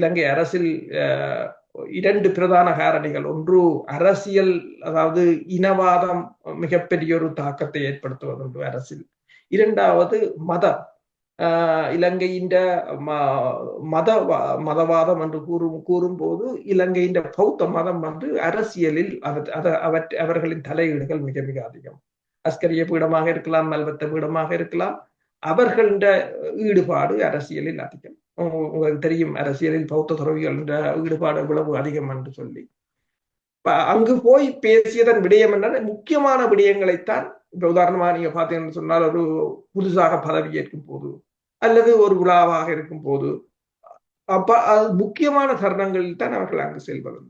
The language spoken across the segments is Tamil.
இலங்கை அரசில் இரண்டு பிரதான காரணிகள். ஒன்று அரசியல் அதாவது இனவாதம் மிகப்பெரிய ஒரு தாக்கத்தை ஏற்படுத்துவதுண்டு அரசில். இரண்டாவது மதம். இலங்கையின் மத மதவாதம் என்று கூறும் கூறும்போது இலங்கையின் பௌத்த மதம் வந்து அரசியலில் அவர்களின் தலையீடுகள் மிக மிக அதிகம். அஸ்கரிய பீடமாக இருக்கலாம் மல்வத்த பீடமாக இருக்கலாம். அவர்கள ஈடுபாடு அரசியலில் அதிகம். உங்களுக்கு தெரியும் அரசியலில் பௌத்த துறவிகள் ஈடுபாடு இவ்வளவு அதிகம் என்று சொல்லி. அங்கு போய் பேசியதன் விடயம் என்ன முக்கியமான விடயங்களைத்தான் இப்ப உதாரணமா நீங்க பாத்தீங்கன்னு சொன்னால் ஒரு புதுசாக பதவி ஏற்கும் போது அல்லது ஒரு விழாவாக இருக்கும் போது அப்ப முக்கியமான தருணங்களில் தான் அவர்கள் அங்கு செல்வது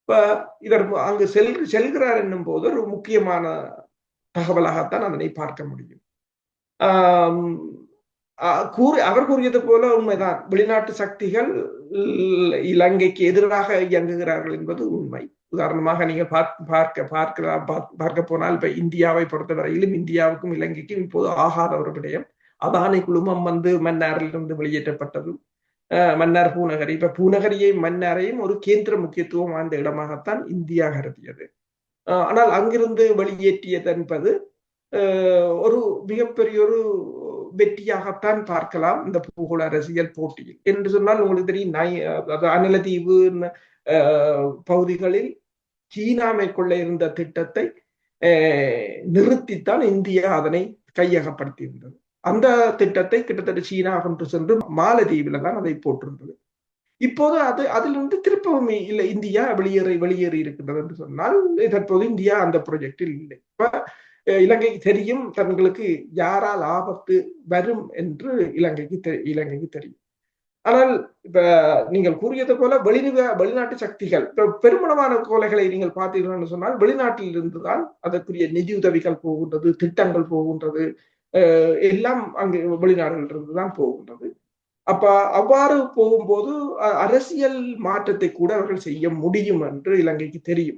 இப்ப இதற்கு அங்கு செல் செல்கிறார் என்னும் போது ஒரு முக்கியமான தகவலாகத்தான் அதனை பார்க்க முடியும். ஆஹ் கூறி அவர் கூறியது போல உண்மைதான். வெளிநாட்டு சக்திகள் இலங்கைக்கு எதிராக இயங்குகிறார்கள் என்பது உண்மை. உதாரணமாக நீங்க பார்க்க பார்க்கலாம் பார்க்க போனால் இப்ப இந்தியாவை பொறுத்தவரையிலும் இந்தியாவுக்கும் இலங்கைக்கும் இப்போது ஆகாத ஒரு விடயம். அதானி குழுமம் வந்து மன்னாரிலிருந்து வெளியேற்றப்பட்டது. மன்னார் பூநகரி. இப்ப பூநகரியை மன்னாரையும் ஒரு கேந்திர முக்கியத்துவம் வாய்ந்த இடமாகத்தான் இந்தியா கருதியது. ஆனால் அங்கிருந்து வெளியேற்றியது என்பது ஒரு மிகப்பெரிய ஒரு வெற்றியாகத்தான் பார்க்கலாம் இந்த பூகோள அரசியல் போட்டியில். என்று சொன்னால் உங்களுக்கு தெரியும் அநிலத்தீவு பகுதிகளில் சீனா மேற்கொள்ள இருந்த திட்டத்தை நிறுத்தித்தான் இந்தியா அதனை கையகப்படுத்தியிருந்தது. அந்த திட்டத்தை கிட்டத்தட்ட சீனா கொண்டு சென்று மாலதீவில தான் அதை போட்டிருந்தது. இப்போது அது அதிலிருந்து திருப்பவும் இல்லை. இந்தியா வெளியேறி வெளியேறி இருக்கின்றது என்று சொன்னால் தற்போது இந்தியா அந்த ப்ரொஜெக்டில் இல்லை. இப்ப இலங்கைக்கு தெரியும் தங்களுக்கு யாரால் ஆபத்து வரும் என்று இலங்கைக்கு இலங்கைக்கு தெரியும். ஆனால் இப்ப நீங்கள் கூறியது போல வெளிநில வெளிநாட்டு சக்திகள் இப்ப பெருமளவான கொலைகளை நீங்கள் பார்த்தீர்கள்னு சொன்னால் வெளிநாட்டில் இருந்துதான் அதற்குரிய நிதி உதவிகள் போகின்றது திட்டங்கள் போகின்றது எல்லாம் அங்கு வெளிநாடுகளில் இருந்துதான் போகின்றது. அப்ப அவ்வாறு போகும்போது அரசியல் மாற்றத்தை கூட அவர்கள் செய்ய முடியும் என்று இலங்கைக்கு தெரியும்.